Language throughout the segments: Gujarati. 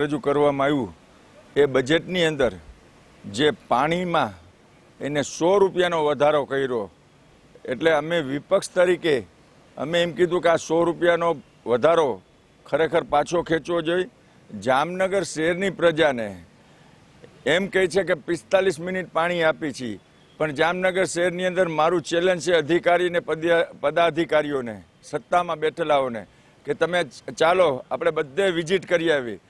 રજૂ કરવામાં આવ્યું, એ બજેટની અંદર જે પાણીમાં એને સો રૂપિયાનો વધારો કર્યો, એટલે અમે વિપક્ષ તરીકે અમે એમ કીધું કે આ સો રૂપિયાનો વધારો ખરેખર પાછો ખેંચવો જોઈએ. જામનગર શહેરની પ્રજાને એમ કહે છે કે પિસ્તાલીસ મિનિટ પાણી આપી છીએ પણ જામનગર શહેરની અંદર મારું ચેલેન્જ છે અધિકારીને પદાધિકારીઓને, સત્તામાં બેઠેલાઓને કે તમે ચાલો, આપણે બધે વિઝિટ કરી આવી.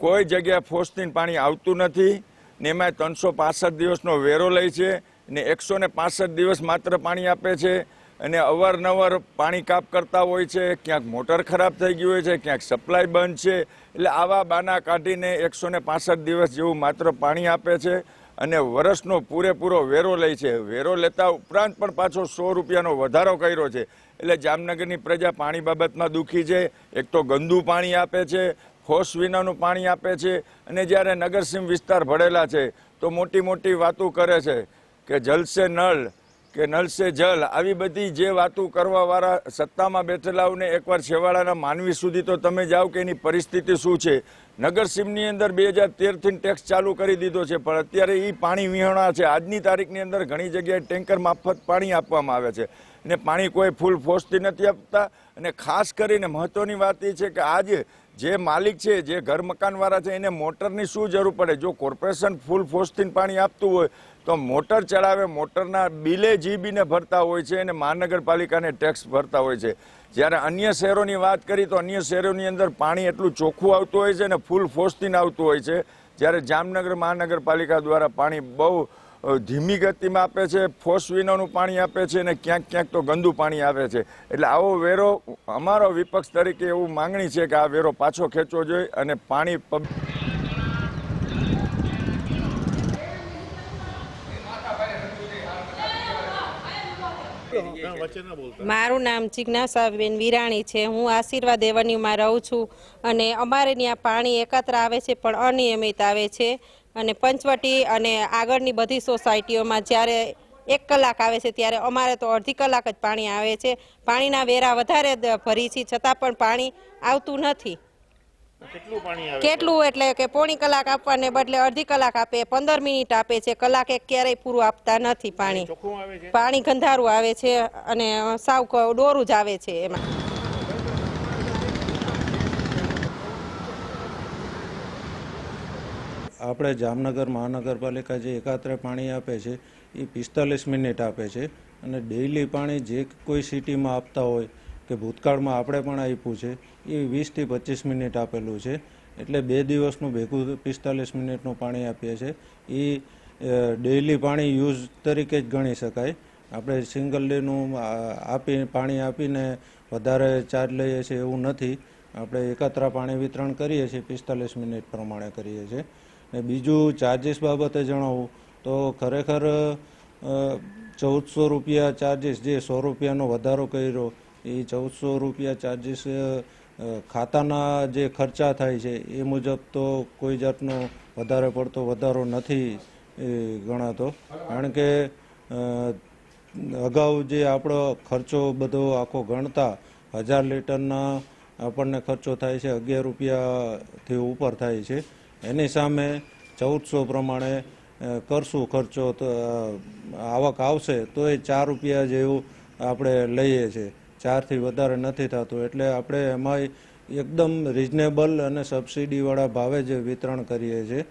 કોઈ જગ્યાએ ફોર્સથી પાણી આવતું નથી ને એમાં ત્રણસો પાસઠ દિવસનો વેરો લે છે ને એકસો ને પાસઠ દિવસ માત્ર પાણી આપે છે અને અવારનવાર પાણી કાપ કરતા હોય છે, ક્યાંક મોટર ખરાબ થઈ ગયું હોય છે, ક્યાંક સપ્લાય બંધ છે, એટલે આવા બાના કાઢીને એકસો ને પાસઠ દિવસ જેવું માત્ર પાણી આપે છે અને વર્ષનો પૂરેપૂરો વેરો લે છે. વેરો લેતા ઉપરાંત પણ પાછો સો રૂપિયાનો વધારો કર્યો છે. એટલે જામનગરની પ્રજા પાણી બાબતમાં દુઃખી છે. એક તો ગંદુ પાણી આપે છે ફોસ વિનાનું પાણી આપે છે અને જ્યારે નગરસીમ વિસ્તાર ભરેલા છે, તો મોટી મોટી વાતો કરે છે કે જલસે નળ, કે નલસે જલ, આવી બધી જે વાતો કરવાવાળા સત્તામાં બેઠેલાઓને એકવાર છેવાડાના માનવી સુધી તો તમે જાઓ કે એની પરિસ્થિતિ શું છે? નગરસીમની અંદર બે હજાર તેરથી ટેક્સ ચાલુ કરી દીધો છે, પણ અત્યારે એ પાણી વિહોણા છે. આજની તારીખની અંદર ઘણી જગ્યાએ ટેન્કર મારફત પાણી આપવામાં આવે છે. અને પાણી કોઈ ફૂલ ફોર્સથી નથી આપતા. અને ખાસ કરીને મહત્વની વાત એ છે કે આજે જે માલિક છે, જે ઘર મકાનવાળા છે, એને મોટરની શું જરૂર પડે? જો કોર્પોરેશન ફૂલ ફોર્સથી પાણી આપતું હોય, તો મોટર ચડાવે મોટરના બિલે જીબીને ભરતા હોય છે અને મહાનગરપાલિકાને ટેક્સ ભરતા હોય છે. જ્યારે અન્ય શહેરોની વાત કરી તો અન્ય શહેરોની અંદર પાણી એટલું ચોખ્ખું આવતું હોય છે અને ફૂલ ફોર્સથી આવતું હોય છે. જ્યારે જામનગર મહાનગરપાલિકા દ્વારા પાણી બહુ ધીમી ગતિમાં આપે છે ફોર્સ વિનાનું પાણી આપે છે અને ક્યાંક ક્યાંક તો ગંદુ પાણી આવે છે. એટલે આવો વેરો અમારો વિપક્ષ તરીકે એવું માંગણી છે કે આ વેરો પાછો ખેંચવો જોઈએ અને પાણી મારું નામ જિજ્ઞાસાબેન વિરાણી છે. હું આશીર્વાદ એવન્યુમાં રહું છું અને અમારે ત્યાં પાણી એકત્ર આવે છે, પણ અનિયમિત આવે છે. અને પંચવટી અને આગળની બધી સોસાયટીઓમાં જ્યારે એક કલાક આવે છે, ત્યારે અમારે તો અડધી કલાક જ પાણી આવે છે. પાણીના વેરા વધારે ભરી છે, છતાં પણ પાણી આવતું નથી. કેટલું પાણી આવે કેટલું એટલે કે પોણી કલાક આપવાને બદલે અડધી કલાક આપે પંદર મિનિટ આપે છે. કલાક એક ક્યારેય પૂરું આપતા નથી પાણી. ચોખ્ખું આવે છે? પાણી ગંધારું આવે છે અને સાવ ડોરું જ આવે છે એમાં. આપણે જામનગર મહાનગરપાલિકા જે એકાત્રે પાણી આપે છે એ પિસ્તાલીસ મિનિટ આપે છે. અને ડેઇલી પાણી જે કોઈ સિટીમાં આપતા હોય કે ભૂતકાળમાં આપણે પણ આપ્યું છે, એ વીસથી પચીસ મિનિટ આપેલું છે. એટલે બે દિવસનું ભેગું પિસ્તાલીસ મિનિટનું પાણી આપીએ છીએ. એ ડેઇલી પાણી યુઝ તરીકે જ ગણી શકાય. આપણે સિંગલ ડેનું આપી, પાણી આપીને વધારે ચાર્જ લઈએ છીએ એવું નથી. આપણે એકત્ર પાણી વિતરણ કરીએ છીએ, પિસ્તાલીસ મિનિટ પ્રમાણે કરીએ છીએ. ને બીજું ચાર્જીસ બાબતે જણાવું, તો ખરેખર ચૌદસો રૂપિયા ચાર્જીસ જે સો રૂપિયાનો વધારો કર્યો એ ચૌદસો રૂપિયા ચાર્જિસ ખાતાના જે ખર્ચા થાય છે, એ મુજબ તો કોઈ જાતનો વધારે પડતો વધારો નથી ગણાતો. કારણ કે અગાઉ જે આપણો ખર્ચો બધો આખો ગણતા, હજાર લીટરના આપણને ખર્ચો થાય છે, અગિયાર રૂપિયાથી ઉપર થાય છે. એની સામે ચૌદસો પ્રમાણે કરશું ખર્ચો તો આવક આવશે, તો એ ચાર રૂપિયા જેવું આપણે લઈએ છીએ ચારથી વધારે નથી થતું. એટલે આપણે એમાં એકદમ રિઝનેબલ અને સબસિડીવાળા ભાવે જ વિતરણ કરીએ છીએ.